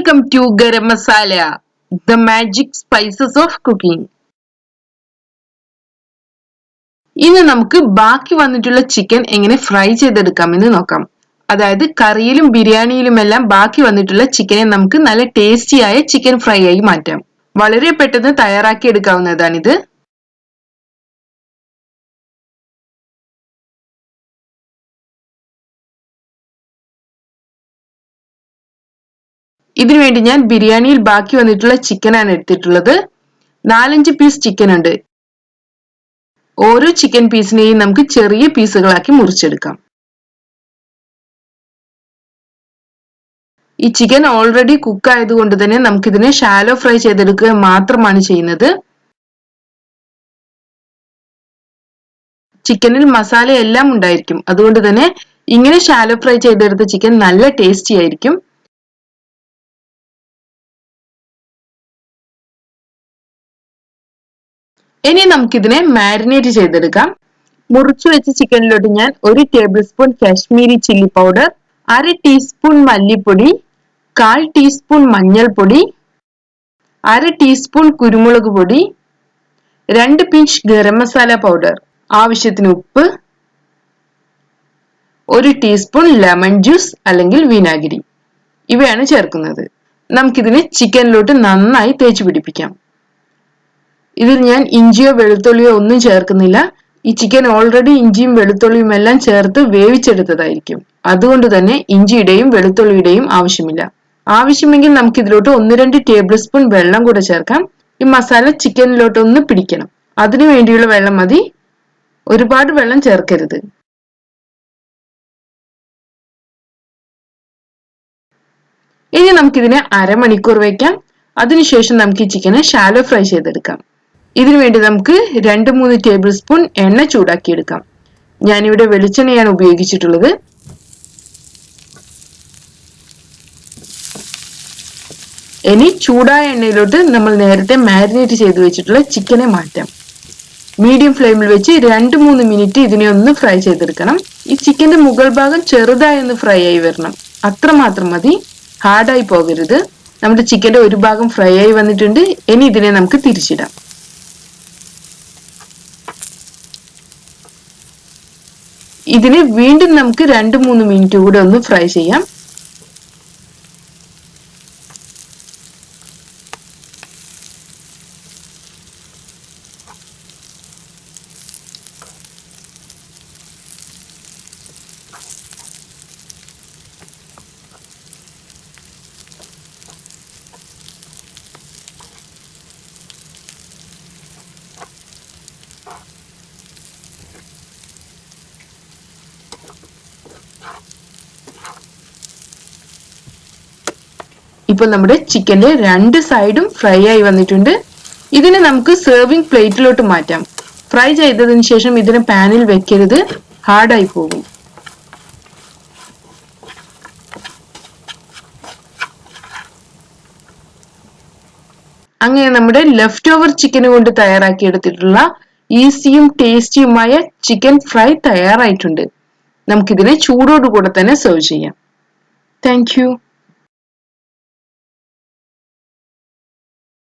Welcome to garam masala the magic spices of cooking ഇന്ന് നമുക്ക് ബാക്കി വന്നിട്ടുള്ള ചിക്കൻ എങ്ങനെ ഫ്രൈ ചെയ്തെടുക്കാമെന്ന് നോക്കാം. അതായത് കറിയിലും ബിരിയാണിയിലും എല്ലാം ബാക്കി വന്നിട്ടുള്ള ചിക്കനെ നമുക്ക് നല്ല ടേസ്റ്റിയായ ചിക്കൻ ഫ്രൈ ആയി മാറ്റാം. വളരെ പെട്ടെന്ന് തയ്യാറാക്കി എടുക്കാവുന്നതാണിത് ഇതിനുവേണ്ടി ഞാൻ ബിരിയാണിയിൽ ബാക്കി വന്നിട്ടുള്ള ചിക്കനാണ് എടുത്തിട്ടുള്ളത്. നാലഞ്ച് പീസ് ചിക്കൻ ഉണ്ട്. ഓരോ ചിക്കൻ പീസിനെയും നമുക്ക് ചെറിയ പീസുകളാക്കി മുറിച്ചെടുക്കാം. ഈ ചിക്കൻ ഓൾറെഡി കുക്ക് ആയതുകൊണ്ട് തന്നെ നമുക്കിതിനെ ഷാലോ ഫ്രൈ ചെയ്തെടുക്കുക മാത്രമാണ് ചെയ്യുന്നത്. ചിക്കനിൽ മസാല എല്ലാം ഉണ്ടായിരിക്കും. അതുകൊണ്ട് തന്നെ ഇങ്ങനെ ഷാലോ ഫ്രൈ ചെയ്തെടുത്ത ചിക്കൻ നല്ല ടേസ്റ്റി ആയിരിക്കും. ഇനി നമുക്കിതിനെ മാരിനേറ്റ് ചെയ്തെടുക്കാം. മുറിച്ചു വെച്ച ചിക്കനിലോട്ട് ഞാൻ ഒരു tablespoon Kashmiri chilli powder അര ടീസ്പൂൺ മല്ലിപ്പൊടി കാൽ ടീസ്പൂൺ മഞ്ഞൾപ്പൊടി അര ടീസ്പൂൺ കുരുമുളക് പൊടി രണ്ട് പിഞ്ച് ഗരം മസാല പൗഡർ ആവശ്യത്തിന് ഉപ്പ് ഒരു ടീസ്പൂൺ ലെമൺ ജ്യൂസ് അല്ലെങ്കിൽ വിനാഗിരി. ഇവയാണ് ചേർക്കുന്നത്. നമുക്കിതിന് ചിക്കനിലോട്ട് നന്നായി തേച്ച് പിടിപ്പിക്കാം. ഇതിൽ ഞാൻ ഇഞ്ചിയോ വെളുത്തുള്ളിയോ ഒന്നും ചേർക്കുന്നില്ല. ഈ ചിക്കൻ ഓൾറെഡി ഇഞ്ചിയും വെളുത്തുള്ളിയും എല്ലാം ചേർത്ത് വേവിച്ചെടുത്തതായിരിക്കും. അതുകൊണ്ട് തന്നെ ഇഞ്ചിയുടെയും വെളുത്തുള്ളിയുടെയും ആവശ്യമില്ല. ആവശ്യമെങ്കിൽ നമുക്ക് ഇതിലോട്ട് ഒന്ന് രണ്ട് ടേബിൾ സ്പൂൺ വെള്ളം കൂടെ ചേർക്കാം. ഈ മസാല ചിക്കനിലോട്ട് ഒന്ന് പിടിക്കണം. അതിനു വേണ്ടിയുള്ള വെള്ളം മതി. ഒരുപാട് വെള്ളം ചേർക്കരുത്. ഇനി നമുക്കിതിനെ അരമണിക്കൂർ വയ്ക്കാം അതിനുശേഷം നമുക്ക് ഈ ചിക്കനെ ഷാലോ ഫ്രൈ ചെയ്തെടുക്കാം. ഇതിനു വേണ്ടി നമുക്ക് രണ്ട് മൂന്ന് ടേബിൾ സ്പൂൺ എണ്ണ ചൂടാക്കിയെടുക്കാം. ഞാനിവിടെ വെളിച്ചെണ്ണയാണ് ഉപയോഗിച്ചിട്ടുള്ളത്. ഇനി ചൂടായ എണ്ണയിലോട്ട് നമ്മൾ നേരത്തെ മാരിനേറ്റ് ചെയ്ത് വെച്ചിട്ടുള്ള ചിക്കനെ മാറ്റാം. മീഡിയം ഫ്ലെയിമിൽ വെച്ച് രണ്ട് മൂന്ന് മിനിറ്റ് ഇതിനെ ഒന്ന് ഫ്രൈ ചെയ്തെടുക്കണം. ഈ ചിക്കന്റെ മുകൾ ഭാഗം ചെറുതായി ഒന്ന് ഫ്രൈ ആയി വരണം. അത്രമാത്രം മതി. ഹാർഡായി പോകരുത്. നമ്മുടെ ചിക്കന്റെ ഒരു ഭാഗം ഫ്രൈ ആയി വന്നിട്ടുണ്ട്. ഇനി ഇതിനെ നമുക്ക് തിരിച്ചിടാം. ഇതിനെ വീണ്ടും നമുക്ക് രണ്ട് മൂന്ന് മിനിറ്റ് കൂടെ ഒന്ന് ഫ്രൈ ചെയ്യാം. ഇപ്പോൾ നമ്മുടെ ചിക്കന്റെ രണ്ട് സൈഡും ഫ്രൈ ആയി വന്നിട്ടുണ്ട്. ഇതിനെ നമുക്ക് സെർവിങ് പ്ലേറ്റിലോട്ട് മാറ്റാം. ഫ്രൈ ചെയ്തതിന് ശേഷം ഇതിനെ പാനിൽ വെക്കരുത്. ഹാർഡായി പോകും. അങ്ങനെ നമ്മുടെ ലെഫ്റ്റ് ഓവർ ചിക്കൻ കൊണ്ട് തയ്യാറാക്കിയെടുത്തിട്ടുള്ള ഈസിയും ടേസ്റ്റിയുമായ ചിക്കൻ ഫ്രൈ തയ്യാറായിട്ടുണ്ട്. നമുക്കിതിനെ ചൂടോടുകൂടെ തന്നെ സെർവ് ചെയ്യാം. താങ്ക്